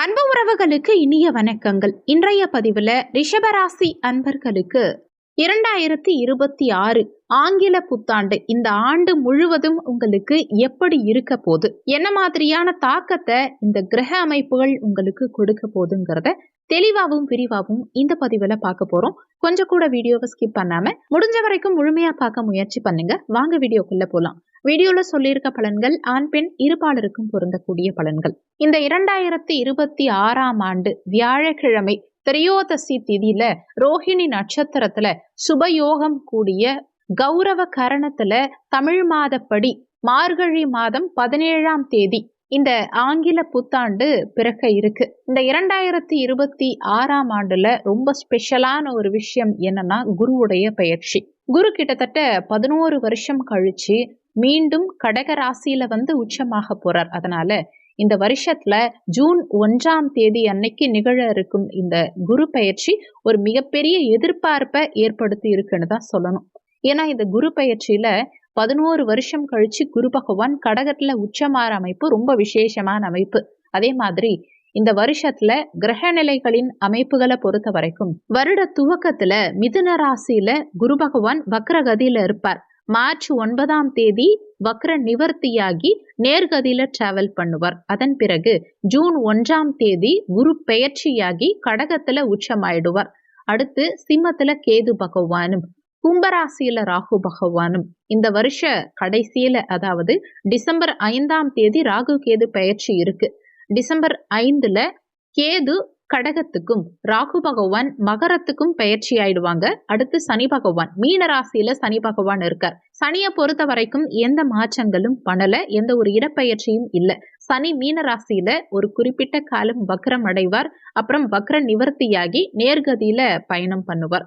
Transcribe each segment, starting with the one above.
அன்பு உறவுகளுக்கு இனிய வணக்கங்கள். இன்றைய பதிவில் ரிஷபராசி அன்பர்களுக்கு இரண்டாயிரத்தி இருபத்தி ஆறு ஆங்கில புத்தாண்டு இந்த ஆண்டு முழுவதும் உங்களுக்கு எப்படி இருக்க போகுது? என்ன மாதிரியான தாக்கத்தை இந்த கிரக அமைப்புகள் உங்களுக்கு கொடுக்க போதுங்கிறத தெளிவாகவும் விரிவாகவும் இந்த பதிவில் பார்க்க போறோம். கொஞ்சம் கூட வீடியோவை ஸ்கிப் பண்ணாம முடிஞ்ச வரைக்கும் முழுமையா பார்க்க முயற்சி பண்ணுங்க. வாங்க வீடியோக்குள்ள போலாம். வீடியோல சொல்லியிருக்க பலன்கள் ஆண் பெண் இருபாலருக்கும் பொருந்தக்கூடிய பலன்கள். இந்த இரண்டாயிரத்தி இருபத்தி ஆறாம் ஆண்டு வியாழக்கிழமை திரையோதசி திதியில ரோஹிணி நட்சத்திரத்துல சுபயோகம் கூடிய கௌரவ கரணத்துல தமிழ் மாதப்படி மார்கழி மாதம் பதினேழாம் தேதி இந்த ஆங்கில புத்தாண்டு பிறக்க இருக்கு. இந்த இரண்டாயிரத்தி இருபத்தி ஆறாம் ஆண்டுல ரொம்ப ஸ்பெஷலான ஒரு விஷயம் என்னன்னா குருவுடைய பயிற்சி குரு கிட்டத்தட்ட பதினோரு வருஷம் கழிச்சு மீண்டும் கடக ராசியில வந்து உச்சமாக போறார். அதனால இந்த வருஷத்துல ஜூன் ஒன்றாம் தேதி அன்னைக்கு நிகழ இருக்கும் இந்த குரு பயிற்சி ஒரு மிகப்பெரிய எதிர்பார்ப்பை ஏற்படுத்தி இருக்குன்னு தான் சொல்லணும். ஏன்னா இந்த குரு பயிற்சியில பதினோரு வருஷம் கழிச்சு குரு பகவான் கடகத்துல உச்சமாற அமைப்பு ரொம்ப விசேஷமான அமைப்பு. அதே மாதிரி இந்த வருஷத்துல கிரக நிலைகளின் அமைப்புகளை பொறுத்த வரைக்கும் வருட துவக்கத்துல மிதுன ராசியில குரு பகவான் வக்ரகதியில இருப்பார். மார்ச் ஒன்பதாம் தேதி வக்ர நிவர்த்தியாகி நேர்கதியில டிராவல் பண்ணுவார். அதன் பிறகு ஜூன் ஒன்றாம் தேதி குரு பெயர்ச்சியாகி கடகத்துல உச்சமாயிடுவார். அடுத்து சிம்மத்துல கேது பகவானும் கும்பராசியில ராகு பகவானும். இந்த வருஷ கடைசியில அதாவது டிசம்பர் ஐந்தாம் தேதி ராகு கேது பெயர்ச்சி இருக்கு. டிசம்பர் ஐந்துல கேது கடகத்துக்கும் ராகு பகவான் மகரத்துக்கும் பயிற்சி ஆயிடுவாங்க. அடுத்து சனி பகவான். மீன ராசியில சனி பகவான் இருக்கார். சனியை பொறுத்த வரைக்கும் எந்த மாற்றங்களும் பண்ணல எந்த ஒரு இடப்பெயர்ச்சியும் இல்லை. சனி மீன ராசியில ஒரு குறிப்பிட்ட காலம் வக்ரம் அடைவார். அப்புறம் வக்ர நிவர்த்தியாகி நேர்கதியில பயணம் பண்ணுவார்.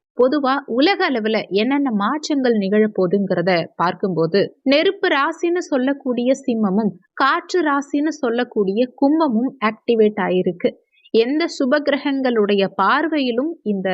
பொதுவா உலக அளவுல என்னென்ன மாற்றங்கள் நிகழப்போகுதுங்கிறத பார்க்கும்போது நெருப்பு ராசின்னு சொல்லக்கூடிய சிம்மமும் காற்று ராசின்னு சொல்லக்கூடிய கும்பமும் ஆக்டிவேட் ஆயிருக்கு. எந்த சுப கிரகங்களுடைய பார்வையிலும் இந்த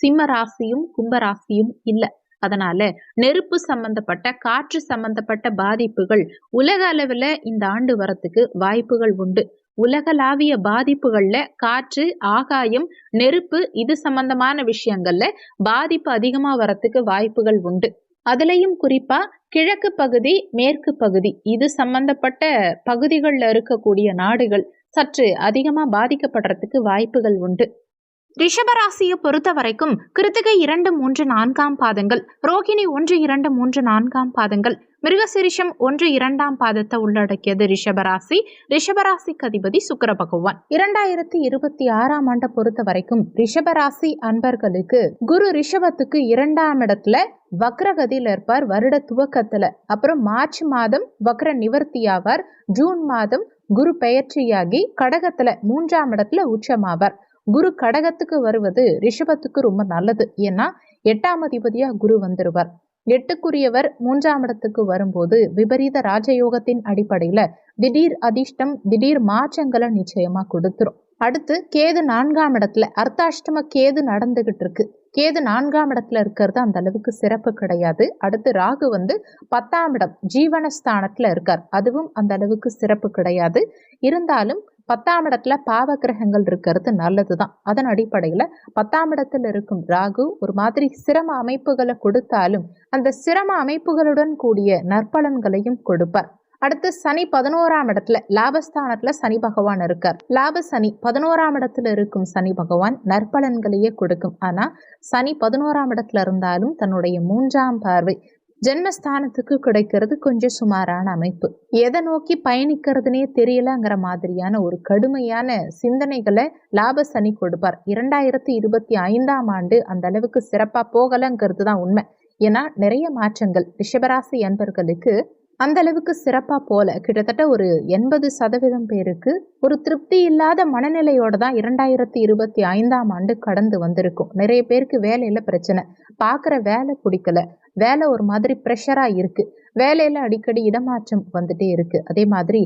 சிம்ம ராசியும் கும்பராசியும் இல்லை. அதனால நெருப்பு சம்பந்தப்பட்ட காற்று சம்பந்தப்பட்ட பாதிப்புகள் உலக அளவுல இந்த ஆண்டு வரத்துக்கு வாய்ப்புகள் உண்டு. உலகளாவிய பாதிப்புகள்ல காற்று ஆகாயம் நெருப்பு இது சம்பந்தமான விஷயங்கள்ல பாதிப்பு அதிகமா வரத்துக்கு வாய்ப்புகள் உண்டு. அதுலயும் குறிப்பா கிழக்கு பகுதி மேற்கு பகுதி இது சம்பந்தப்பட்ட பகுதிகளில் இருக்கக்கூடிய நாடுகள் சற்று அதிகமா பாதிக்கப்படுறதுக்கு வாய்ப்புகள் உண்டு. ரிஷபராசியை பொறுத்த வரைக்கும் கிருத்திகை இரண்டு மூன்று நான்காம் பாதங்கள் ரோகிணி ஒன்று இரண்டு மூன்று நான்காம் பாதங்கள் மிருகசிரிஷம் ஒன்று இரண்டாம் பாதத்தை உள்ளடக்கியது ரிஷபராசி. ரிஷபராசிக்கு அதிபதி சுக்கர பகவான். இரண்டாயிரத்தி இருபத்தி ஆறாம் ஆண்டை பொறுத்த வரைக்கும் ரிஷபராசி அன்பர்களுக்கு குரு ரிஷபத்துக்கு இரண்டாம் இடத்துல வக்ரகதியில் இருப்பார். வருட துவக்கத்துல. அப்புறம் மார்ச் மாதம் வக்ர நிவர்த்தியாவார். ஜூன் மாதம் குரு பெயர்ச்சியாகி கடகத்துல மூன்றாம் இடத்துல உச்சமாவார். குரு கடகத்துக்கு வருவது ரிஷபத்துக்கு ரொம்ப நல்லது. ஏன்னா எட்டாம் அதிபதியா குரு வந்துருவார். எட்டுக்குரியவர் மூன்றாம் இடத்துக்கு வரும்போது விபரீத ராஜயோகத்தின் அடிப்படையில திடீர் அதிர்ஷ்டம் திடீர் மாற்றங்களை நிச்சயமா கொடுத்துரும். அடுத்து கேது நான்காம் இடத்துல அர்த்தாஷ்டம கேது நடந்துகிட்டு இருக்கு. கேது நான்காம் இடத்துல இருக்கிறது அந்த அளவுக்கு சிறப்பு கிடையாது. அடுத்து ராகு வந்து பத்தாம் இடம் ஜீவனஸ்தானத்துல இருக்கார். அதுவும் அந்த அளவுக்கு சிறப்பு கிடையாது. இருந்தாலும் பத்தாம் இடத்துல பாவ கிரகங்கள் இருக்கிறது நல்லது தான் அதன் அடிப்படையில் பத்தாம் இடத்துல இருக்கும் ராகு ஒரு மாதிரி சிரம அமைப்புகளை கொடுத்தாலும் அந்த சிரம அமைப்புகளுடன் கூடிய நற்பலன்களையும் கொடுப்பார். அடுத்து சனி பதினோராம் இடத்துல லாபஸ்தானத்துல சனி பகவான் இருக்கார். லாப சனி பதினோராம் இடத்துல இருக்கும் சனி பகவான் நற்பலன்களையே கொடுக்கும். ஆனா சனி பதினோராம் இடத்துல இருந்தாலும் தன்னுடைய மூன்றாம் பார்வை ஜென்மஸ்தானத்துக்கு கிடைக்கிறது கொஞ்சம் சுமாரான அமைப்பு. எதை நோக்கி பயணிக்கிறதுனே தெரியலங்கிற மாதிரியான ஒரு கடுமையான சிந்தனைகளை லாப சனி கொடுப்பார். இரண்டாயிரத்தி இருபத்தி ஐந்தாம் ஆண்டு அந்த அளவுக்கு சிறப்பாக போகலைங்கிறது தான் உண்மை. ஏன்னா நிறைய மாற்றங்கள். ரிஷபராசி அன்பர்களுக்கு அந்த அளவுக்கு சிறப்பாக போல. கிட்டத்தட்ட ஒரு எண்பது சதவீதம் பேருக்கு ஒரு திருப்தி இல்லாத மனநிலையோட தான் இரண்டாயிரத்தி இருபத்தி ஐந்தாம் ஆண்டு கடந்து வந்திருக்கும். நிறைய பேருக்கு வேலையில் பிரச்சனை. பார்க்குற வேலை பிடிக்கல. வேலை ஒரு மாதிரி ப்ரெஷராக இருக்குது வேலையில் அடிக்கடி இடமாற்றம் வந்துட்டே இருக்குது அதே மாதிரி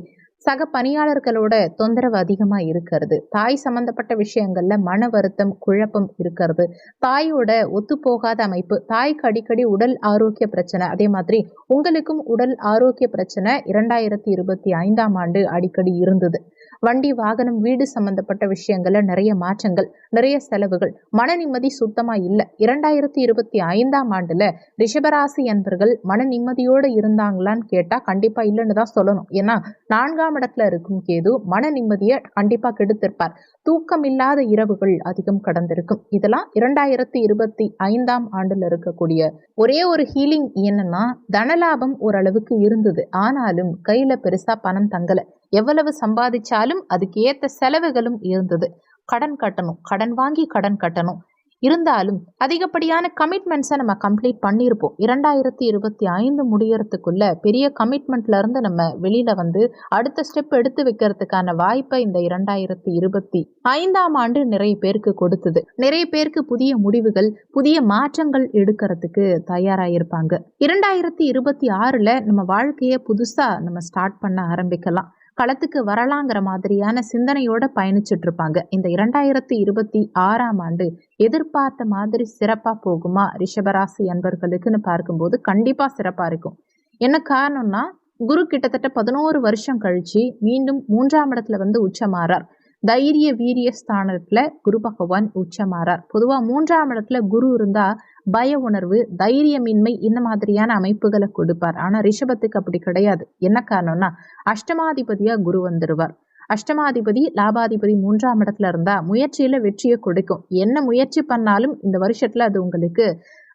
சக பணியாளர்களோட தொந்தரவு அதிகமா இருக்கிறது. தாய் சம்பந்தப்பட்ட விஷயங்கள்ல மன வருத்தம் குழப்பம் இருக்கிறது. தாயோட ஒத்து போகாத அமைப்பு தாய்க்கு அடிக்கடி உடல் ஆரோக்கிய பிரச்சனை. அதே மாதிரி உங்களுக்கும் உடல் ஆரோக்கிய பிரச்சனை இரண்டாயிரத்தி இருபத்தி ஐந்தாம் ஆண்டு அடிக்கடி இருந்தது. வண்டி வாகனம் வீடு சம்பந்தப்பட்ட விஷயங்கள்ல நிறைய மாற்றங்கள் நிறைய செலவுகள். மன நிம்மதி சுத்தமா இல்லை. இரண்டாயிரத்தி இருபத்தி ஐந்தாம் ஆண்டுல ரிஷபராசி என்பர்கள் மன நிம்மதியோடு இருந்தாங்களான்னு கேட்டா கண்டிப்பா இல்லைன்னு தான் சொல்லணும். ஏன்னா நான்காம் இடத்துல இருக்கும் கேது மன நிம்மதியை கண்டிப்பா கெடுத்திருப்பார். தூக்கம் இல்லாத இரவுகள் அதிகம் கடந்திருக்கும். இதெல்லாம் இரண்டாயிரத்தி இருபத்தி ஐந்தாம் ஆண்டுல இருக்கக்கூடிய ஒரே ஒரு ஹீலிங் என்னன்னா தனலாபம் ஓரளவுக்கு இருந்தது. ஆனாலும் கையில பெருசா பணம் தங்கல. எவ்வளவு சம்பாதிச்சாலும் அதுக்கு ஏத்த செலவுகளும் இருந்தது. கடன் கட்டணும். கடன் வாங்கி கடன் கட்டணும். இருந்தாலும் அதிகப்படியான கமிட்மெண்ட்ஸை நம்ம கம்ப்ளீட் பண்ணியிருப்போம் இரண்டாயிரத்தி இருபத்தி ஐந்து முடியறதுக்குள்ள பெரிய கமிட்மெண்ட்லேருந்து நம்ம வெளியில் வந்து அடுத்த ஸ்டெப் எடுத்து வைக்கிறதுக்கான வாய்ப்பை இந்த இரண்டாயிரத்தி இருபத்தி ஐந்தாம் ஆண்டு நிறைய பேருக்கு கொடுத்தது. நிறைய பேருக்கு புதிய முடிவுகள் புதிய மாற்றங்கள் எடுக்கிறதுக்கு தயாராகிருப்பாங்க இரண்டாயிரத்தி இருபத்தி ஆறில் நம்ம வாழ்க்கையை புதுசாக நம்ம ஸ்டார்ட் பண்ண ஆரம்பிக்கலாம். களத்துக்கு வரலாங்கிற மாதிரியான சிந்தனையோட பயணிச்சுட்டு இருப்பாங்க இந்த இரண்டாயிரத்தி இருபத்தி ஆறாம் ஆண்டு எதிர்பார்த்த மாதிரி சிறப்பா போகுமா ரிஷபராசி அன்பர்களுக்குன்னு பார்க்கும்போது கண்டிப்பா சிறப்பா இருக்கும். என்ன காரணம்னா குரு கிட்டத்தட்ட பதினோரு வருஷம் கழிச்சு மீண்டும் மூன்றாம் இடத்துல வந்து உச்சமாறார். தைரிய வீரிய ஸ்தானத்துல குரு பகவான் உச்சமாறார். பொதுவா மூன்றாம் இடத்துல குரு இருந்தா பய உணர்வு தைரியமின்மை இந்த மாதிரியான அமைப்புகளை கொடுப்பார். ஆனா ரிஷபத்துக்கு அப்படி கிடையாது. என்ன காரணம்னா அஷ்டமாதிபதியா குரு வந்துருவார். அஷ்டமாதிபதி லாபாதிபதி மூன்றாம் இடத்துல இருந்தா முயற்சியில வெற்றியை கொடுக்கும். என்ன முயற்சி பண்ணாலும் இந்த வருஷத்துல அது உங்களுக்கு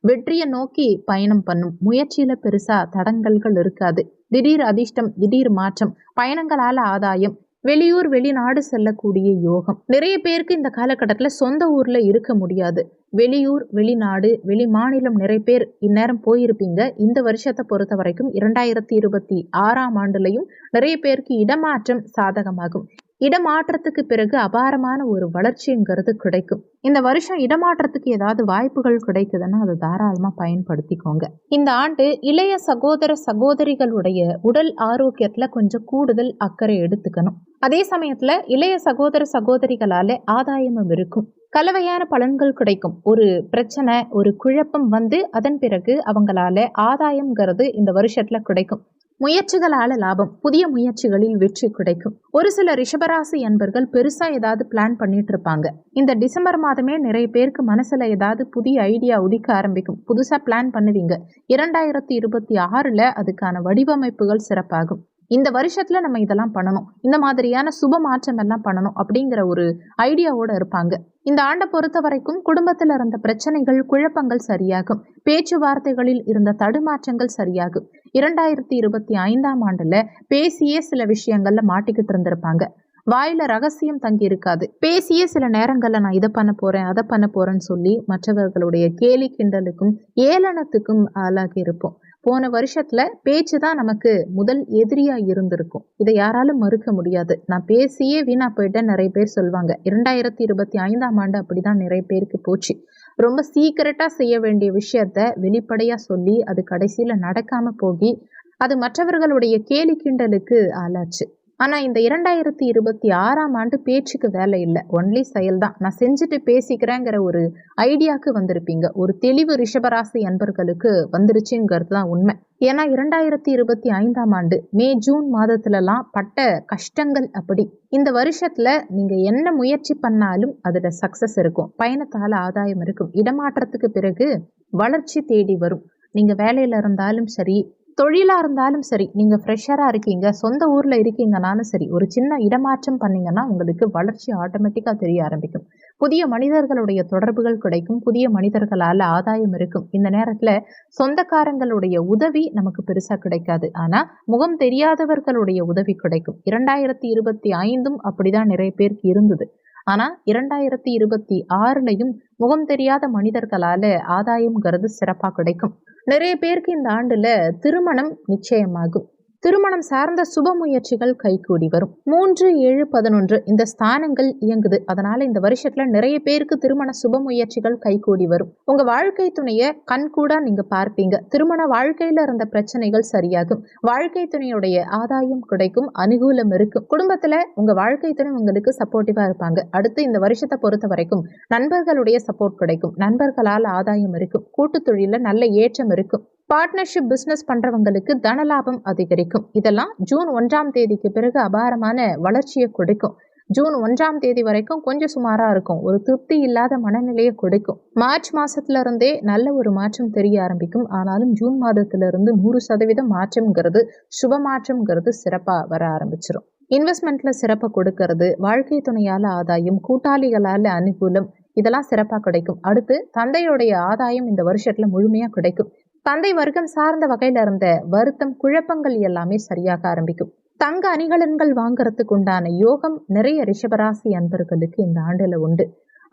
வெற்றியை நோக்கி பயணம் பண்ணும். முயற்சியில பெருசா தடங்கல்கள் இருக்காது. திடீர் அதிர்ஷ்டம் திடீர் மாற்றம் பயணங்களால ஆதாயம் வெளியூர் வெளிநாடு செல்லக்கூடிய யோகம். நிறைய பேருக்கு இந்த காலகட்டத்தில் சொந்த ஊரில் இருக்க முடியாது. வெளியூர் வெளிநாடு வெளி மாநிலம் நிறைய பேர் இந்நேரம் போயிருப்பீங்க. இந்த வருஷத்தை பொறுத்த வரைக்கும் இரண்டாயிரத்தி இருபத்தி ஆறாம் ஆண்டுலையும் நிறைய பேருக்கு இடமாற்றம் சாதகமாகும். இடமாற்றத்துக்கு பிறகு அபாரமான ஒரு வளர்ச்சிங்கிறது கிடைக்கும். இந்த வருஷம் இடமாற்றத்துக்கு ஏதாவது வாய்ப்புகள் கிடைக்குதுன்னா அதை தாராளமாக பயன்படுத்திக்கோங்க. இந்த ஆண்டு இளைய சகோதர சகோதரிகளுடைய உடல் ஆரோக்கியத்தில் கொஞ்சம் கூடுதல் அக்கறை எடுத்துக்கணும். அதே சமயத்தில் இளைய சகோதர சகோதரிகளால் ஆதாயமும் இருக்கும். கலவையான பலன்கள் கிடைக்கும். ஒரு பிரச்சனை ஒரு குழப்பம் வந்து அதன் பிறகு அவங்களால ஆதாயம்ங்கிறது இந்த வருஷத்துல கிடைக்கும். முயற்சிகளால லாபம் புதிய முயற்சிகளில் வெற்றி கிடைக்கும். ஒரு சில ரிஷபராசி என்பர்கள் பெருசா ஏதாவது பிளான் பண்ணிட்டு இருப்பாங்க. இந்த டிசம்பர் மாதமே நிறைய பேருக்கு மனசுல ஏதாவது புதிய ஐடியா உதிக்க ஆரம்பிக்கும். புதுசா பிளான் பண்ணுவீங்க. இரண்டாயிரத்தி இருபத்தி ஆறுல அதுக்கான வடிவமைப்புகள் சிறப்பாகும். இந்த வருஷத்துல நம்ம இதெல்லாம் பண்ணணும். இந்த மாதிரியான சுப மாற்றம் எல்லாம் பண்ணணும் அப்படிங்கிற ஒரு ஐடியாவோட இருப்பாங்க. இந்த ஆண்டை பொறுத்த வரைக்கும் குடும்பத்தில் இருந்த பிரச்சனைகள் குழப்பங்கள் சரியாகும். பேச்சுவார்த்தைகளில் இருந்த தடுமாற்றங்கள் சரியாகும். இரண்டாயிரத்தி இருபத்தி ஐந்தாம் ஆண்டுல பேசியே சில விஷயங்கள்ல மாட்டிக்கிட்டு இருந்திருப்பாங்க. வாயில ரகசியம் தங்கி இருக்காது. பேசிய சில நேரங்கள்ல நான் இதை பண்ண போறேன் அதை பண்ண போறேன்னு சொல்லி மற்றவர்களுடைய கேலி கிண்டலுக்கும் ஏளனத்துக்கும் ஆளாகி இருப்போம். போன வருஷத்துல பேச்சு தான் நமக்கு முதல் எதிரியா இருந்திருக்கும். இதை யாராலும் மறுக்க முடியாது. நான் பேசியே வீணா போயிட்டேன் நிறைய பேர் சொல்லுவாங்க இரண்டாயிரத்தி இருபத்தி ஐந்தாம் ஆண்டு அப்படிதான் நிறைய பேருக்கு போச்சு. ரொம்ப சீக்கிரட்டா செய்ய வேண்டிய விஷயத்த வெளிப்படையா சொல்லி அது கடைசியில நடக்காம போகி அது மற்றவர்களுடைய கேலி கிண்டலுக்கு ஆளாச்சு. ஆனால் இந்த இரண்டாயிரத்தி இருபத்தி ஆறாம் ஆண்டு பேச்சுக்கு வேலை இல்லை. ஒன்லி செயல் தான் நான் செஞ்சுட்டு பேசிக்கிறேங்கிற ஒரு ஐடியாவுக்கு வந்திருப்பீங்க. ஒரு தெளிவு ரிஷபராசி அன்பர்களுக்கு வந்துருச்சுங்கிறது தான் உண்மை. ஏன்னா இரண்டாயிரத்தி இருபத்தி ஐந்தாம் ஆண்டு மே ஜூன் மாதத்துலலாம் பட்ட கஷ்டங்கள் அப்படி. இந்த வருஷத்துல நீங்க என்ன முயற்சி பண்ணாலும் அதுல சக்சஸ் இருக்கும். பயணத்தால ஆதாயம் இருக்கும். இடமாற்றத்துக்கு பிறகு வளர்ச்சி தேடி வரும். நீங்க வேலையில இருந்தாலும் சரி தொழிலாக இருந்தாலும் சரி நீங்கள் ஃப்ரெஷராக இருக்கீங்க சொந்த ஊரில் இருக்கீங்கனாலும் சரி ஒரு சின்ன இடமாற்றம் பண்ணீங்கன்னா உங்களுக்கு வளர்ச்சி ஆட்டோமேட்டிக்காக தெரிய ஆரம்பிக்கும். புதிய மனிதர்களுடைய தொடர்புகள் கிடைக்கும் புதிய மனிதர்களால் ஆதாயம் இருக்கும். இந்த நேரத்தில் சொந்தக்காரங்களுடைய உதவி நமக்கு பெருசாக கிடைக்காது. ஆனால் முகம் தெரியாதவர்களுடைய உதவி கிடைக்கும். இரண்டாயிரத்தி இருபத்தி ஐந்தும் அப்படிதான் நிறைய பேருக்கு இருந்தது. ஆனால் இரண்டாயிரத்தி இருபத்தி ஆறுலையும் முகம் தெரியாத மனிதர்களால் ஆதாயம்ங்கிறது சிறப்பாக கிடைக்கும். நிறைய பேருக்கு இந்த ஆண்டில் திருமணம் நிச்சயமாகும். திருமணம் சார்ந்த சுப முயற்சிகள் கைகூடி வரும். மூன்று ஏழு பதினொன்று இந்த ஸ்தானங்கள் இயங்குது. அதனால இந்த வருஷத்துல நிறைய பேருக்கு திருமண சுப முயற்சிகள் கைகூடி வரும். உங்க வாழ்க்கை துணைய கண்கூடா நீங்க பார்ப்பீங்க. திருமண வாழ்க்கையில இருந்த பிரச்சனைகள் சரியாகும். வாழ்க்கை துணையுடைய ஆதாயம் கிடைக்கும். அனுகூலம் இருக்கும். குடும்பத்துல உங்க வாழ்க்கை துணை உங்களுக்கு சப்போர்ட்டிவா இருப்பாங்க. அடுத்து இந்த வருஷத்தை பொறுத்த வரைக்கும் நண்பர்களுடைய சப்போர்ட் கிடைக்கும். நண்பர்களால் ஆதாயம் இருக்கும். கூட்டு தொழில நல்ல ஏற்றம் இருக்கும். பார்ட்னர்ஷிப் பண்ணுறவங்களுக்கு தன தனலாபம் அதிகரிக்கும். இதெல்லாம் ஜூன் ஒன்றாம் தேதிக்கு பிறகு அபாரமான வளர்ச்சியை கொடுக்கும். ஜூன் ஒன்றாம் தேதி வரைக்கும் கொஞ்சம் சுமாராக இருக்கும். ஒரு திருப்தி இல்லாத மனநிலையை கொடுக்கும். மார்ச் மாதத்துல இருந்தே நல்ல ஒரு மாற்றம் தெரிய ஆரம்பிக்கும். ஆனாலும் ஜூன் மாதத்துல இருந்து நூறு சதவீதம் மாற்றம்ங்கிறது சுப மாற்றம்ங்கிறது சிறப்பாக வர ஆரம்பிச்சிடும் இன்வெஸ்ட்மெண்ட்ல சிறப்பை கொடுக்கறது வாழ்க்கை துணையால் ஆதாயம் கூட்டாளிகளால் அனுகூலம் இதெல்லாம் சிறப்பாக கிடைக்கும். அடுத்து தந்தையுடைய ஆதாயம் இந்த வருஷத்தில் முழுமையாக கிடைக்கும். தந்தை வர்க்கம் சார்ந்த வகையில இருந்த வருத்தம் குழப்பங்கள் எல்லாமே சரியாக ஆரம்பிக்கும். தங்க அணிகலன்கள் வாங்கறதுக்கு உண்டான யோகம் நிறைய ரிஷபராசி அன்பர்களுக்கு இந்த ஆண்டுல உண்டு.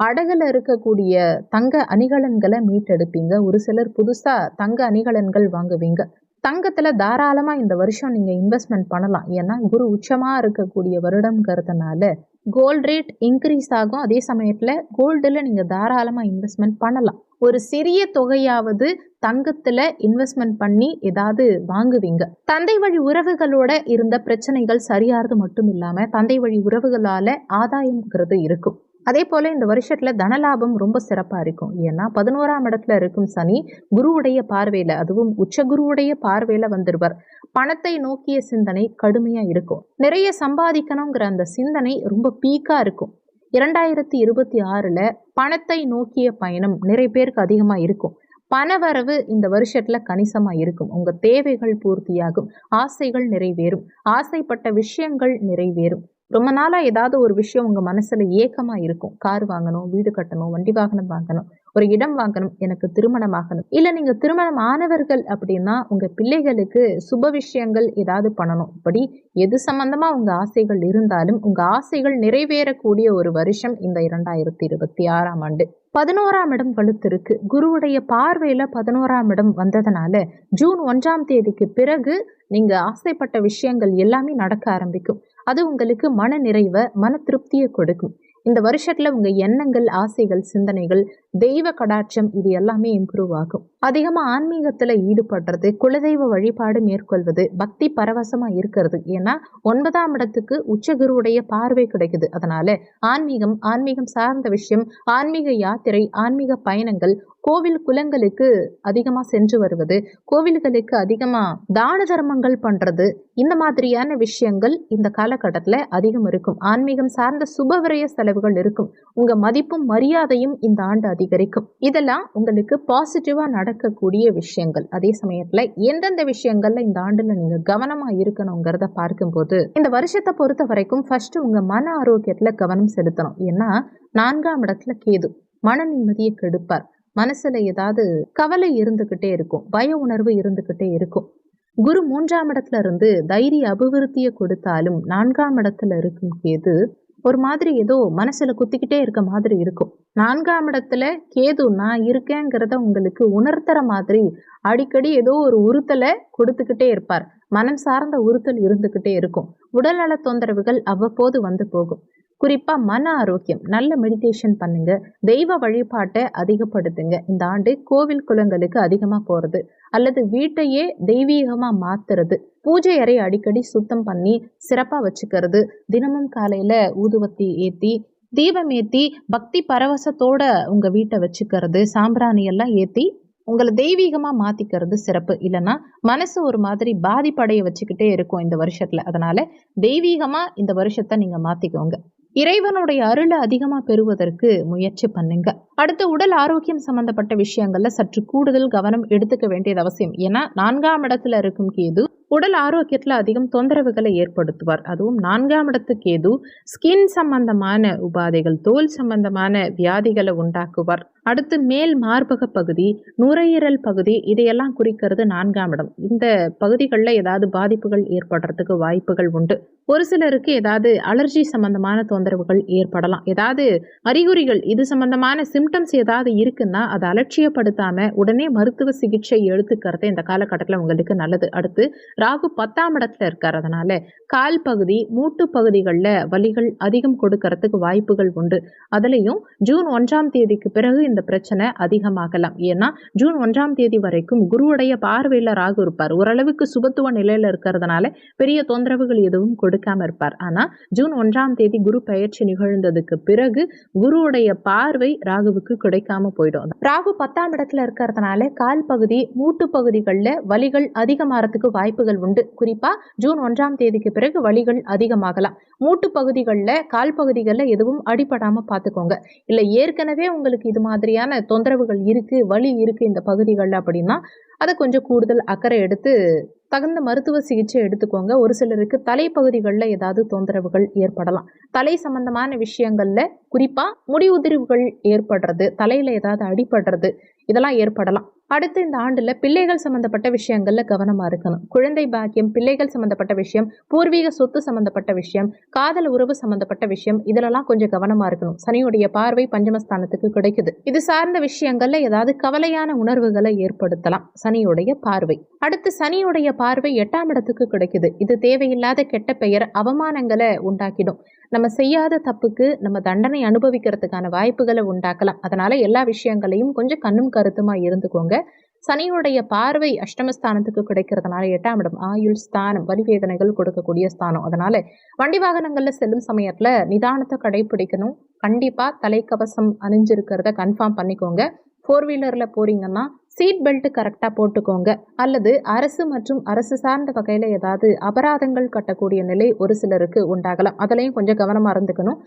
அடகுல இருக்கக்கூடிய தங்க அணிகலன்களை மீட்டெடுப்பீங்க. ஒரு சிலர் புதுசா தங்க அணிகலன்கள் வாங்குவீங்க. தங்கத்துல தாராளமா இந்த வருஷம் நீங்க இன்வெஸ்ட்மெண்ட் பண்ணலாம். ஏன்னா குரு உச்சமா இருக்கக்கூடிய வருடம்ங்கிறதுனால கோல்ட் ரேட் இன்க்ரீஸ் ஆகும். அதே சமயத்துல கோல்டுல நீங்க தாராளமா இன்வெஸ்ட்மெண்ட் பண்ணலாம். ஒரு சிறிய தொகையாவது தங்கத்துல இன்வெஸ்ட்மெண்ட் பண்ணி ஏதாவது வாங்குவீங்க. தந்தை வழி உறவுகளோட இருந்த பிரச்சனைகள் சரியாறது மட்டும் இல்லாம தந்தை வழி உறவுகளால ஆதாயம்ங்கிறது இருக்கும். அதே போல இந்த வருஷத்துல தனலாபம் ரொம்ப சிறப்பா இருக்கும். ஏன்னா பதினோராம் இடத்துல இருக்கும் சனி குருவுடைய பார்வையில அதுவும் உச்ச குருவுடைய பார்வையில வந்துடுவார் பணத்தை நோக்கிய சிந்தனை கடுமையா இருக்கும். நிறைய சம்பாதிக்கணுங்கிற அந்த சிந்தனை ரொம்ப பீக்கா இருக்கும். இரண்டாயிரத்தி இருபத்தி ஆறுல பணத்தை நோக்கிய பயணம் நிறைய பேருக்கு அதிகமா இருக்கும். பணவரவு இந்த வருஷத்துல கணிசமா இருக்கும். உங்க தேவைகள் பூர்த்தியாகும். ஆசைகள் நிறைவேறும். ஆசைப்பட்ட விஷயங்கள் நிறைவேறும். ரொம்ப நாளாக ஏதாவது ஒரு விஷயம் உங்கள் மனசில் ஏக்கமாக இருக்கும். கார் வாங்கணும் வீடு கட்டணும் வண்டி வாகனம் வாங்கணும் ஒரு இடம் வாங்கணும் எனக்கு திருமணம் ஆகணும். இல்லை நீங்கள் திருமணம் ஆனவர்கள் அப்படின்னா உங்கள் பிள்ளைகளுக்கு சுப விஷயங்கள் ஏதாவது பண்ணணும். இப்படி எது சம்மந்தமாக உங்கள் ஆசைகள் இருந்தாலும் உங்கள் ஆசைகள் நிறைவேறக்கூடிய ஒரு வருஷம் இந்த இரண்டாயிரத்தி இருபத்தி ஆறாம் ஆண்டு. பதினோராம் இடம் வலுத்திருக்கு. குருவுடைய பார்வையில் பதினோராம் இடம் வந்ததுனால ஜூன் ஒன்றாம் தேதிக்கு பிறகு நீங்கள் ஆசைப்பட்ட விஷயங்கள் எல்லாமே நடக்க ஆரம்பிக்கும். அது உங்களுக்கு மன நிறைவை மன திருப்தியை கொடுக்கும். இந்த வருஷத்துல உங்க எண்ணங்கள் ஆசைகள் சிந்தனைகள் தெய்வ கடாட்சம் இது எல்லாமே இம்ப்ரூவ் ஆகும். அதிகமா ஆன்மீகத்துல ஈடுபடுறது குலதெய்வ வழிபாடு மேற்கொள்வது பக்தி பரவசமா இருக்கிறது. ஏன்னா ஒன்பதாம் இடத்துக்கு உச்சகுருவுடைய பார்வை கிடைக்குது. அதனால ஆன்மீகம் ஆன்மீகம் சார்ந்த விஷயம் ஆன்மீக யாத்திரை ஆன்மீக பயணங்கள் கோவில் குலங்களுக்கு அதிகமாக சென்று வருவது கோவில்களுக்கு அதிகமாக தான தர்மங்கள் பண்ணுறது இந்த மாதிரியான விஷயங்கள் இந்த காலகட்டத்தில் அதிகம் இருக்கும். ஆன்மீகம் சார்ந்த சுபவிரய செலவுகள் இருக்கும். உங்கள் மதிப்பும் மரியாதையும் இந்த ஆண்டு அதிகரிக்கும். இதெல்லாம் உங்களுக்கு பாசிட்டிவாக நடக்கக்கூடிய விஷயங்கள். அதே சமயத்தில் எந்தெந்த விஷயங்கள்ல இந்த ஆண்டில் நீங்கள் கவனமாக இருக்கணுங்கிறத பார்க்கும்போது இந்த வருஷத்தை பொறுத்த வரைக்கும் ஃபர்ஸ்ட் உங்கள் மன ஆரோக்கியத்தில் கவனம் செலுத்தணும். ஏன்னா நான்காம் இடத்துல கேது. மன நிம்மதியை கெடுப்பார். மனசுல ஏதாவது கவலை இருந்துகிட்டே இருக்கும். பய உணர்வு இருந்துகிட்டே இருக்கும். குரு மூன்றாம் இடத்துல இருந்து தைரிய அபிவிருத்தியை கொடுத்தாலும் நான்காம் இடத்துல இருக்கும் கேது ஒரு மாதிரி ஏதோ மனசுல குத்திக்கிட்டே இருக்க மாதிரி இருக்கும். நான்காம் இடத்துல கேது நான் இருக்கேங்கிறத உங்களுக்கு உணர்த்துற மாதிரி அடிக்கடி ஏதோ ஒரு உறுத்தலை கொடுத்துக்கிட்டே இருப்பார். மனம் சார்ந்த உறுத்தல் இருந்துகிட்டே இருக்கும். உடல்நல தொந்தரவுகள் அவ்வப்போது வந்து போகும். குறிப்பாக மன ஆரோக்கியம் நல்ல மெடிடேஷன் பண்ணுங்க. தெய்வ வழிபாட்டை அதிகப்படுத்துங்க. இந்த ஆண்டு கோவில் குளங்களுக்கு அதிகமாக போகிறது அல்லது வீட்டையே தெய்வீகமாக மாத்துறது பூஜை அறை அடிக்கடி சுத்தம் பண்ணி சிறப்பாக வச்சுக்கிறது தினமும் காலையில் ஊதுவத்தி ஏற்றி தீபம் ஏற்றி பக்தி பரவசத்தோட உங்கள் வீட்டை வச்சுக்கிறது சாம்பிராணி எல்லாம் உங்களை தெய்வீகமாக மாற்றிக்கிறது சிறப்பு. இல்லைன்னா மனசு ஒரு மாதிரி பாதிப்படைய வச்சுக்கிட்டே இருக்கும் இந்த வருஷத்தில். அதனால தெய்வீகமாக இந்த வருஷத்தை நீங்கள் மாற்றிக்கோங்க இறைவனுடைய அருளை அதிகமா பெறுவதற்கு முயற்சி பண்ணுங்க. அடுத்து உடல் ஆரோக்கியம் சம்பந்தப்பட்ட விஷயங்கள்ல சற்று கூடுதல் கவனம் எடுத்துக்க வேண்டியது அவசியம். ஏன்னா நான்காம் இடத்துல இருக்கும் கேது உடல் ஆரோக்கியத்தில் அதிகம் தொந்தரவுகளை ஏற்படுத்துவார். அதுவும் நான்காம் இடத்து கேது ஸ்கின் சம்பந்தமான உபாதைகள் தோல் சம்பந்தமான வியாதிகளை உண்டாக்குவார். அடுத்து மேல் மார்பக பகுதி நுரையீரல் பகுதி இதையெல்லாம் குறிக்கிறது நான்காம் இடம். இந்த பகுதிகளில் ஏதாவது பாதிப்புகள் ஏற்படுறதுக்கு வாய்ப்புகள் உண்டு. ஒரு சிலருக்கு ஏதாவது அலர்ஜி சம்பந்தமான தொந்தரவுகள் ஏற்படலாம். ஏதாவது அறிகுறிகள் இது சம்பந்தமான சிம்டம்ஸ் ஏதாவது இருக்குன்னா அதை அலட்சியப்படுத்தாம உடனே மருத்துவ சிகிச்சை எடுத்துக்கிறது இந்த காலகட்டத்தில் உங்களுக்கு நல்லது. அடுத்து ராகு பத்தாம் இடத்துல இருக்கிறதுனால கால் பகுதி மூட்டு பகுதிகளில் வலிகள் அதிகம் கொடுக்கறதுக்கு வாய்ப்புகள் உண்டு. அதுலேயும் ஜூன் ஒன்றாம் தேதிக்கு பிறகு இந்த பிரச்சனை அதிகமாகலாம். ஏன்னா ஜூன் ஒன்றாம் தேதி வரைக்கும் குருவுடைய பார்வையில் ராகு இருப்பார். ஓரளவுக்கு சுபத்துவ நிலையில் இருக்கிறதுனால பெரிய தொந்தரவுகள் எதுவும் கொடுக்காம இருப்பார். ஆனால் ஜூன் ஒன்றாம் தேதி குரு பயிற்சி நிகழ்ந்ததுக்கு பிறகு குருவுடைய பார்வை ராகுவுக்கு கிடைக்காம போயிடும். ராகு பத்தாம் இடத்துல இருக்கிறதுனால கால் பகுதி மூட்டு பகுதிகளில் வலிகள் அதிகமாகறதுக்கு வாய்ப்புகள் உண்டு. குறிப்பா ஜூன் ஒன்றாம் தேதிக்கு பிறகு வலிகள் அதிகமாகலாம். மூட்டு பகுதிகளில் கால் பகுதிகளில் எதுவும் அடிபடாம பார்த்துக்கோங்க. இல்லை ஏற்கனவே உங்களுக்கு இது மாதிரியான தொந்தரவுகள் இருக்கு வலி இருக்கு இந்த பகுதிகளில் அப்படின்னா அதை கொஞ்சம் கூடுதல் அக்கறை எடுத்து தகுந்த மருத்துவ சிகிச்சை எடுத்துக்கோங்க. ஒரு சிலருக்கு தலைப்பகுதிகளில் ஏதாவது தொந்தரவுகள் ஏற்படலாம். தலை சம்பந்தமான விஷயங்கள்ல குறிப்பா முடி உதிர்வுகள் ஏற்படுறது தலையில ஏதாவது அடிபடுறது இதெல்லாம் ஏற்படலாம். அடுத்து இந்த ஆண்டில் பிள்ளைகள் சம்மந்தப்பட்ட விஷயங்களில் கவனமாக இருக்கணும். குழந்தை பாக்கியம் பிள்ளைகள் சம்மந்தப்பட்ட விஷயம் பூர்வீக சொத்து சம்மந்தப்பட்ட விஷயம் காதல் உறவு சம்மந்தப்பட்ட விஷயம் இதிலெல்லாம் கொஞ்சம் கவனமா இருக்கணும். சனியுடைய பார்வை பஞ்சமஸ்தானத்துக்கு கிடைக்குது. இது சார்ந்த விஷயங்களில் ஏதாவது கவலையான உணர்வுகளை ஏற்படுத்தலாம். சனியுடைய பார்வை. அடுத்து சனியுடைய பார்வை எட்டாம் இடத்துக்கு கிடைக்குது. இது தேவையில்லாத கெட்ட பெயர் அவமானங்களை உண்டாக்கிடும். நம்ம செய்யாத தப்புக்கு நம்ம தண்டனை அனுபவிக்கிறதுக்கான வாய்ப்புகளை உண்டாக்கலாம். அதனால எல்லா விஷயங்களையும் கொஞ்சம் கண்ணும் கருத்துமா இருந்துக்கோங்க. சனியுடைய பார்வை அஷ்டமஸ்தானத்துக்கு கிடைக்கிறதுனால எட்டாம் இடம் ஆயுள் ஸ்தானம் வலிவேதனைகள் கொடுக்கக்கூடிய ஸ்தானம். அதனால வண்டி வாகனங்கள்ல செல்லும் சமயத்துல நிதானத்தை கடைபிடிக்கணும். கண்டிப்பா தலைக்கவசம் அணிஞ்சிருக்கிறத கன்ஃபார்ம் பண்ணிக்கோங்க. ஃபோர் வீலரில் போகிறீங்கன்னா சீட் பெல்ட் கரெக்டாக போட்டுக்கோங்க. அல்லது அரசு மற்றும் அரசு சார்ந்த வகையில் ஏதாவது அபராதங்கள் கட்டக்கூடிய நிலை ஒரு சிலருக்கு உண்டாகலாம். அதுலேயும் கொஞ்சம் கவனமாக இருந்துக்கணும்.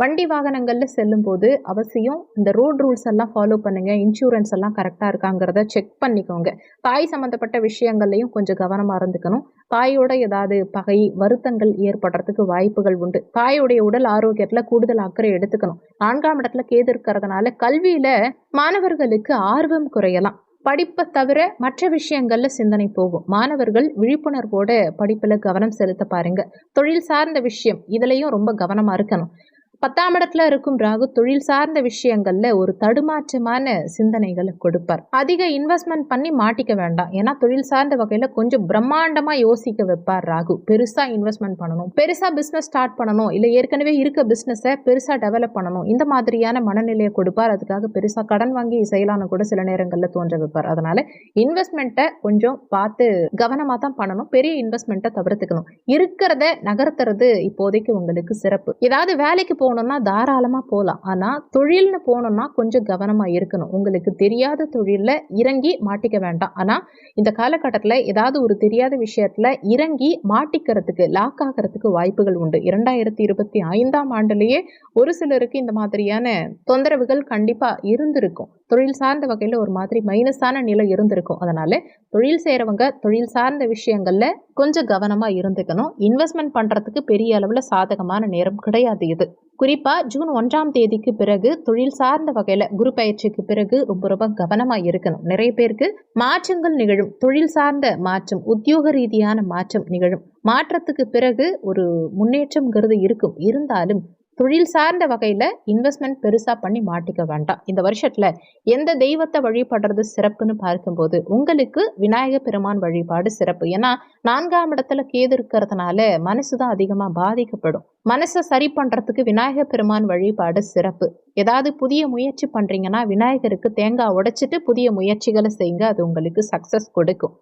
வண்டி வாகனங்களில் செல்லும்போது அவசியம் இந்த ரோட் ரூல்ஸ் எல்லாம் ஃபாலோ பண்ணுங்கள் இன்சூரன்ஸ் எல்லாம் கரெக்டாக இருக்காங்கிறத செக் பண்ணிக்கோங்க. தாய் சம்மந்தப்பட்ட விஷயங்கள்லையும் கொஞ்சம் கவனமாக இருந்துக்கணும். தாயோட ஏதாவது பகை வருத்தங்கள் ஏற்படுறதுக்கு வாய்ப்புகள் உண்டு. தாயோடைய உடல் ஆரோக்கியத்தில் கூடுதல் அக்கறை எடுத்துக்கணும். நான்காம் இடத்துல கேது இருக்கிறதுனால கல்வியில் மாணவர்களுக்கு ஆர்வம் குறையலாம். படிப்பை தவிர மற்ற விஷயங்கள்ல சிந்தனை போகும். மாணவர்கள் விழிப்புணர்வோட படிப்புல கவனம் செலுத்த பாருங்க. தொழில் சார்ந்த விஷயம் இதுலயும் ரொம்ப கவனமா இருக்கணும். பத்தாம் இடத்துல இருக்கும் ராகு தொழில் சார்ந்த விஷயங்கள்ல ஒரு தடுமாற்றமான சிந்தனைகளை கொடுப்பார். அதிக இன்வெஸ்ட்மெண்ட் பண்ணி மாட்டிக்க வேண்டாம். ஏன்னா தொழில் சார்ந்த வகையில கொஞ்சம் பிரம்மாண்டமா யோசிக்க வைப்பார் ராகு. பெருசா இன்வெஸ்ட்மெண்ட் பண்ணணும். பெருசா பிசினஸ் ஸ்டார்ட் பண்ணணும். இல்ல ஏற்கனவே இருக்க பிசினஸை பெருசா டெவலப் பண்ணணும். இந்த மாதிரியான மனநிலையை கொடுப்பார். அதுக்காக பெருசா கடன் வாங்கி செய்யலாம்னு கூட சில நேரங்கள்ல தோன்ற வைப்பார். அதனால இன்வெஸ்ட்மெண்ட்டை கொஞ்சம் பார்த்து கவனமா தான் பண்ணணும். பெரிய இன்வெஸ்ட்மெண்ட்டை தவிர்த்துக்கணும். இருக்கிறத நகர்த்துறது இப்போதைக்கு உங்களுக்கு சிறப்பு. ஏதாவது வேலைக்கு போ போகணும்னா தாராளமாக போகலாம் ஆனால் தொழில்னு போகணுன்னா கொஞ்சம் கவனமாக இருக்கணும். உங்களுக்கு தெரியாத தொழிலில் இறங்கி மாட்டிக்க வேண்டாம். ஆனால் இந்த காலகட்டத்தில் ஏதாவது ஒரு தெரியாத விஷயத்தில் இறங்கி மாட்டிக்கிறதுக்கு லாக் ஆகிறதுக்கு வாய்ப்புகள் உண்டு. இரண்டாயிரத்தி இருபத்தி ஐந்தாம் ஆண்டுலேயே ஒரு சிலருக்கு இந்த மாதிரியான தொந்தரவுகள் கண்டிப்பாக இருந்திருக்கும். தொழில் சார்ந்த வகையில் ஒரு மாதிரி மைனஸான நிலை இருந்திருக்கும். அதனால தொழில் செய்கிறவங்க தொழில் சார்ந்த விஷயங்களில் கொஞ்சம் கவனமாக இருந்துக்கணும். இன்வெஸ்ட்மெண்ட் பண்ணுறதுக்கு பெரிய அளவில் சாதகமான நேரம் கிடையாது இது. குறிப்பாக ஜூன் ஒன்றாம் தேதிக்கு பிறகு தொழில் சார்ந்த வகையில் குரு பயிற்சிக்கு பிறகு ரொம்ப ரொம்ப கவனமாக இருக்கணும். நிறைய பேருக்கு மாற்றங்கள் நிகழும். தொழில் சார்ந்த மாற்றம் உத்தியோக ரீதியான மாற்றம் நிகழும். மாற்றத்துக்கு பிறகு ஒரு முன்னேற்றம்ங்கிறது இருக்கும். இருந்தாலும் தொழில் சார்ந்த வகையில் இன்வெஸ்ட்மெண்ட் பெருசாக பண்ணி மாட்டிக்க வேண்டாம். இந்த வருஷத்தில் எந்த தெய்வத்தை வழிபடுறது சிறப்புன்னு பார்க்கும்போது உங்களுக்கு விநாயக பெருமான் வழிபாடு சிறப்பு. ஏன்னா நான்காம் இடத்துல கேது இருக்கிறதுனால மனசு தான் அதிகமாக பாதிக்கப்படும். மனசை சரி பண்ணுறதுக்கு விநாயக பெருமான் வழிபாடு சிறப்பு. ஏதாவது புதிய முயற்சி பண்ணுறீங்கன்னா விநாயகருக்கு தேங்காய் உடைச்சிட்டு புதிய முயற்சிகளை செய்யுங்க. அது உங்களுக்கு சக்ஸஸ் கொடுக்கும்.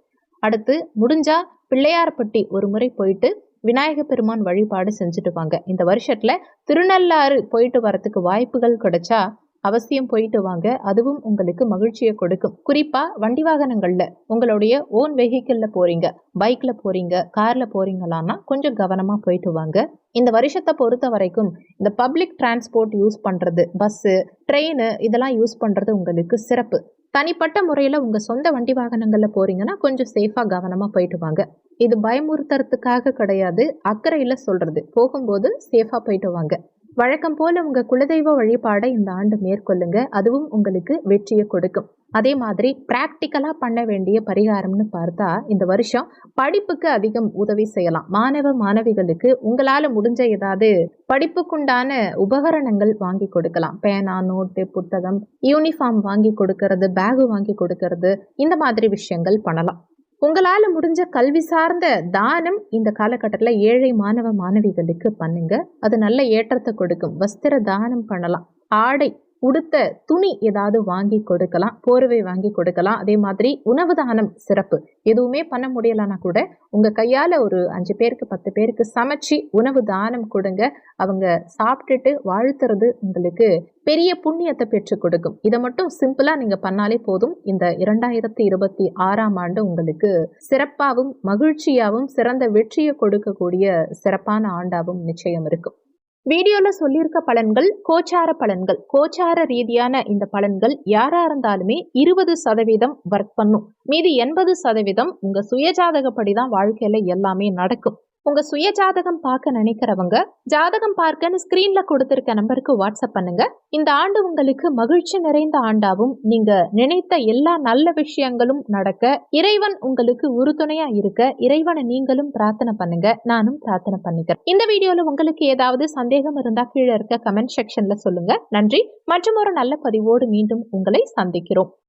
அடுத்து முடிஞ்சா பிள்ளையார்பட்டி ஒரு முறை போயிட்டு விநாயக பெருமான் வழிபாடு செஞ்சுட்டு வாங்க இந்த வருஷத்துல திருநள்ளாறு போயிட்டு வரத்துக்கு வாய்ப்புகள் கிடைச்சா அவசியம் போயிட்டு வாங்க. அதுவும் உங்களுக்கு மகிழ்ச்சியை கொடுக்கும். குறிப்பா வண்டி வாகனங்கள்ல உங்களுடைய ஓன் வெஹிக்கிள்ல போறீங்க பைக்ல போறீங்க கார்ல போறீங்களான்னா கொஞ்சம் கவனமா போயிட்டு வாங்க. இந்த வருஷத்தை பொறுத்த வரைக்கும் இந்த பப்ளிக் டிரான்ஸ்போர்ட் யூஸ் பண்றது பஸ்ஸு ட்ரெயின் இதெல்லாம் யூஸ் பண்றது உங்களுக்கு சிறப்பு. தனிப்பட்ட முறையில் உங்கள் சொந்த வண்டி வாகனங்களில் போகிறீங்கன்னா கொஞ்சம் சேஃபாக கவனமாக போயிட்டு வாங்க. இது பயமுறுத்துறதுக்காக கிடையாது. அக்கறையில் சொல்கிறது போகும்போது சேஃபாக போயிட்டு வாங்க. வழக்கம் போல உங்க குலதெய்வ வழிபாடை இந்த ஆண்டு மேற்கொள்ளுங்க. அதுவும் உங்களுக்கு வெற்றியை கொடுக்கும். அதே மாதிரி ப்ராக்டிக்கலாக பண்ண வேண்டிய பரிகாரம்னு பார்த்தா இந்த வருஷம் படிப்புக்கு அதிகம் உதவி செய்யலாம். மாணவ மாணவிகளுக்கு உங்களால் முடிஞ்ச ஏதாவது படிப்புக்குண்டான உபகரணங்கள் வாங்கி கொடுக்கலாம். பேனா நோட்டு புத்தகம் யூனிஃபார்ம் வாங்கி கொடுக்கறது பேகு வாங்கி கொடுக்கறது இந்த மாதிரி விஷயங்கள் பண்ணலாம். உங்களால் முடிஞ்ச கல்வி சார்ந்த தானம் இந்த காலகட்டத்தில் ஏழை மாணவ மாணவிகளுக்கு பண்ணுங்க. அது நல்ல ஏற்றத்தை கொடுக்கும். வஸ்திர தானம் பண்ணலாம். ஆடை உடுத்த துணி ஏதாவது வாங்கி கொடுக்கலாம் போர்வை வாங்கி கொடுக்கலாம். அதே மாதிரி உணவு தானம் சிறப்பு. எதுவுமே பண்ண முடியலன்னா கூட உங்க கையால ஒரு அஞ்சு பேருக்கு பத்து பேருக்கு சமைச்சு உணவு தானம் கொடுங்க. அவங்க சாப்பிட்டுட்டு வாழ்த்துறது உங்களுக்கு பெரிய புண்ணியத்தை பெற்றுக் கொடுக்கும். இதை மட்டும் சிம்பிளா நீங்க பண்ணாலே போதும். இந்த இரண்டாயிரத்தி இருபத்தி ஆறாம் ஆண்டு உங்களுக்கு சிறப்பாகவும் மகிழ்ச்சியாகவும் சிறந்த வெற்றியை கொடுக்கக்கூடிய சிறப்பான ஆண்டாகவும் நிச்சயம் இருக்கும். வீடியோல சொல்லியிருக்க பலன்கள் கோச்சார பலன்கள். கோச்சார ரீதியான இந்த பலன்கள் யாரா இருந்தாலுமே இருபது சதவீதம் ஒர்க் பண்ணும். மீதி எண்பது சதவீதம் உங்க சுயஜாதகப்படி தான் வாழ்க்கையில எல்லாமே நடக்கும். உங்க சுய ஜாதகம் பார்க்க நினைக்கிறவங்க ஜாதகம் பார்க்கன்னு ஸ்கிரீன்ல கொடுத்திருக்க நம்பருக்கு வாட்ஸ்அப் பண்ணுங்க. இந்த ஆண்டு உங்களுக்கு மகிழ்ச்சி நிறைந்த ஆண்டாவும் நீங்க நினைத்த எல்லா நல்ல விஷயங்களும் நடக்க இறைவன் உங்களுக்கு உறுதுணையா இருக்க இறைவனை நீங்களும் பிரார்த்தனை பண்ணுங்க. நானும் பிரார்த்தனை பண்ணிக்கிறேன். இந்த வீடியோல உங்களுக்கு ஏதாவது சந்தேகம் இருந்தா கீழே இருக்க கமெண்ட் செக்ஷன்ல சொல்லுங்க. நன்றி. மற்றும் ஒரு நல்ல பதிவோடு மீண்டும் உங்களை சந்திக்கிறோம்.